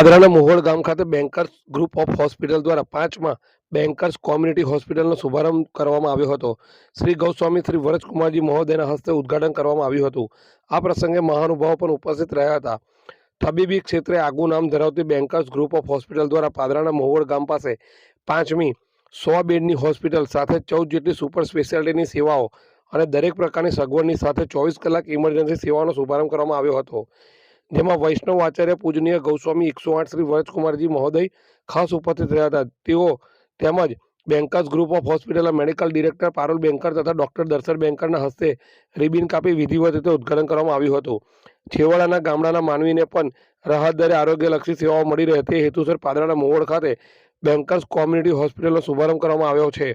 પાદરાના મોહોળ ગામ ખાતે bankers group of hospital દ્વારા પાંચમાં બેન્કર્સ કોમ્યુનિટી હોસ્પિટલનો શુભારંભ કરવામાં આવ્યો હતો. શ્રી ગૌસ્વામી, શ્રી વરજકુમારજી મહોદયના હસ્તે ઉદ્ઘાટન કરવામાં આવ્યું હતું. આ પ્રસંગે મહાનુભાવો પણ ઉપસ્થિત રહ્યા હતા. તબીબી ક્ષેત્રે આગવું નામ ધરાવતી બેન્કર્સ ગ્રુપ ઓફ હોસ્પિટલ દ્વારા પાદરાના મોહોળ ગામ પાસે પાંચમી સો બેડની હોસ્પિટલ સાથે ચૌદ જેટલી સુપર સ્પેશિયાલિટીની સેવાઓ અને દરેક પ્રકારની સગવડની સાથે ચોવીસ કલાક ઇમરજન્સી સેવાનો શુભારંભ કરવામાં આવ્યો હતો. જેમાં વૈષ્ણવ આચાર્ય પૂજનીય ગૌસ્વામી એકસો આઠ શ્રી વરજકુમારજી મહોદય ખાસ ઉપસ્થિત રહ્યા હતા. તેઓ તેમજ બેન્કર્સ ગ્રુપ ઓફ હોસ્પિટલના મેડિકલ ડિરેક્ટર, પારુલ બેન્કર તથા ડોક્ટર દર્શન બેન્કરના હસ્તે રિબિન કાપી વિધિવત રીતે ઉદ્ઘાટન કરવામાં આવ્યું હતું. છેવાડાના ગામડાના માનવીને પણ રાહત દરે આરોગ્યલક્ષી સેવાઓ મળી રહે તે હેતુસર પાદરાના મોવડ ખાતે બેન્કર્સ કોમ્યુનિટી હોસ્પિટલનો શુભારંભ કરવામાં આવ્યો છે.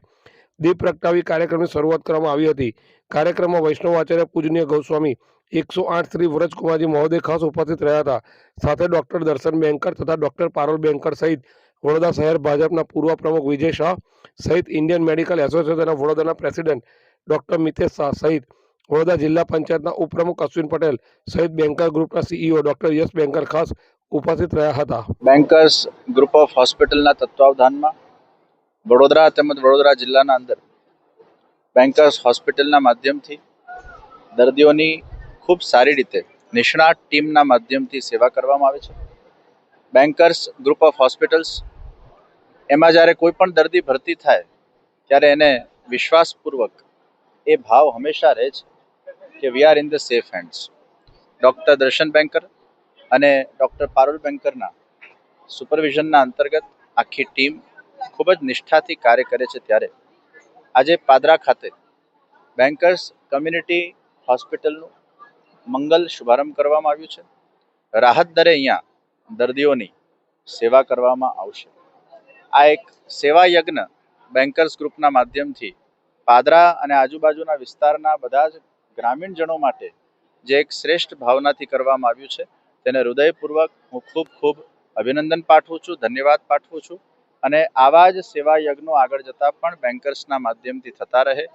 દીપ પ્રગટાવી કાર્યક્રમની શરૂઆત કરવામાં આવી હતી. કાર્યક્રમમાં વૈષ્ણવ આચાર્ય પૂજનીય ગૌસ્વામી, એકસો આઠ શ્રી વ્રજકુમારજી મહોદય ખાસ ઉપસ્થિત રહ્યા હતા. સાથે ડોક્ટર દર્શન બેંકર તથા ડોક્ટર પારોલ બેંકર સહિત વડોદરા શહેર ભાજપના પૂર્વ પ્રમુખ વિજય શાહ સહિત ઇન્ડિયન મેડિકલ એસોસિએશન ઓફ વડોદરાના પ્રેસિડેન્ટ ડોક્ટર મિતેશ શાહ સહિત વડોદરા જિલ્લા પંચાયતના ઉપપ્રમુખ અશ્વિન પટેલ સહિત બેન્કર ગ્રુપના સીઈઓ ડોક્ટર યશ બેન્કર ખાસ ઉપસ્થિત રહ્યા હતા. બેન્કર્સ ગ્રુપ ઓફ હોસ્પિટલના તત્વાવધાનમાં વડોદરા તેમજ વડોદરા જિલ્લાના અંદર બેન્કર્સ હોસ્પિટલના માધ્યમથી દર્દીઓની ખૂબ સારી રીતે નિષ્ણાત ટીમના માધ્યમથી સેવા કરવામાં આવે છે. બેન્કર્સ ગ્રુપ ઓફ હોસ્પિટલ્સ એમાં જ્યારે કોઈ પણ દર્દી ભરતી થાય ત્યારે એને વિશ્વાસપૂર્વક એ ભાવ હંમેશા રહે છે કે we are in the safe hands doctor Darshan Banker અને ડૉક્ટર પારુલ બેન્કરના સુપરવિઝનના અંતર્ગત આખી ટીમ ખૂબ જ નિષ્ઠાથી કાર્ય કરે છે ત્યારે. આજે પાદરા ખાતે બેન્કર્સ કમ્યુનિટી હોસ્પિટલનું મંગલ શુભારંભ કરવામાં આવ્યું છે. રાહત દરે અહીંયા દર્દીઓની સેવા કરવામાં આવશે. આ એક સેવા યજ્ઞ બેન્કર્સ ગ્રુપના માધ્યમથી પાદરા અને આજુબાજુના વિસ્તારના બધા જ ગ્રામીણજનો માટે જે એક શ્રેષ્ઠ ભાવનાથી કરવામાં આવ્યું છે. તેને હૃદયપૂર્વક હું ખૂબ ખૂબ અભિનંદન પાઠવું છું, ધન્યવાદ પાઠવું છું. અને આવા જ સેવા યજ્ઞો આગળ જતા પણ બેન્કર્સના માધ્યમથી થતા રહે.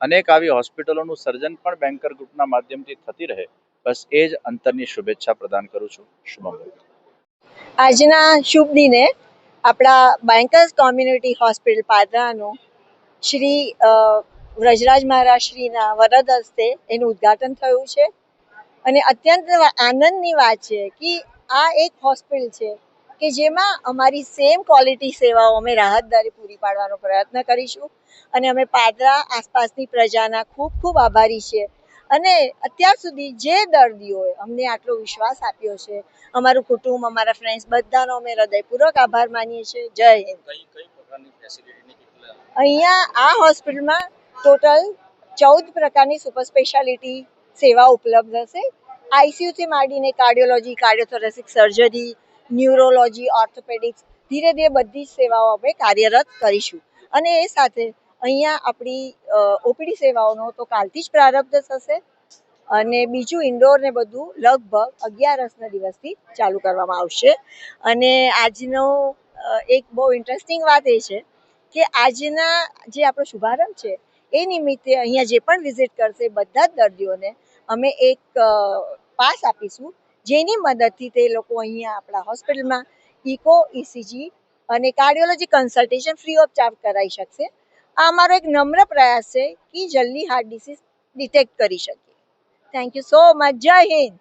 અનેક આવી હોસ્પિટલોનું સર્જન પણ બેન્કર ગ્રુપના માધ્યમથી થતી રહે. બસ એ જ અંતરની શુભેચ્છા પ્રદાન કરું છું. શુભમ. આજના શુભ દિને આપણા બેન્કર્સ કોમ્યુનિટી હોસ્પિટલ પાદરાનું શ્રી વ્રજરાજ મહારાજ શ્રીના વરદ હસ્તે એનું ઉદ્ઘાટન થયું છે. અને અત્યંત આનંદની વાત છે કે આ એક હોસ્પિટલ છે. કે જેમાં અમારી સેમ ક્વોલિટી સેવાઓ અમે રાહતદારી પૂરી પાડવાનો પ્રયત્ન કરીશું. અને અમે પાદરા આસપાસની પ્રજાના ખૂબ ખૂબ આભારી છીએ. અને અત્યાર સુધી જે દર્દીઓએ અમને આટલો વિશ્વાસ આપ્યો છે અમારું કુટુંબ અમારા ફ્રેન્ડ્સ બધાનો અમે હૃદયપૂર્વક આભાર માનીએ છીએ. જય હિન્દ. અહીંયા આ હોસ્પિટલમાં ટોટલ ચૌદ પ્રકારની સુપર સ્પેશિયાલિટી સેવા ઉપલબ્ધ હશે. આઈસીયુથી માંડીને cardiology cardiothoracic surgery neurology, orthopaedics, ધીરે ધીરે બધી જ સેવાઓ અમે કાર્યરત કરીશું. અને એ સાથે અહીંયા આપણી ઓપીડી સેવાઓનો તો કાલથી જ પ્રારંભ થશે. અને બીજું ઇન્ડોર ને બધું લગભગ અગિયારસના દિવસથી ચાલુ કરવામાં આવશે. અને આજનો એક બહુ ઇન્ટરેસ્ટિંગ વાત એ છે કે આજના જે આપણો શુભારંભ છે, એ નિમિત્તે અહીંયા જે પણ વિઝિટ કરશે બધા જ દર્દીઓને અમે એક પાસ આપીશું જેની મદદથી તે લોકો અહીંયા આપણા હોસ્પિટલમાં ઇકો, ઇસીજી અને cardiology consultation free of charge કરાવી શકશે. આ અમારો એક નમ્ર પ્રયાસ છે કે જલ્દી હાર્ટ ડિસીઝ ડિટેક્ટ કરી શકીએ. થેન્ક યુ સો મચ જય હિન્દ.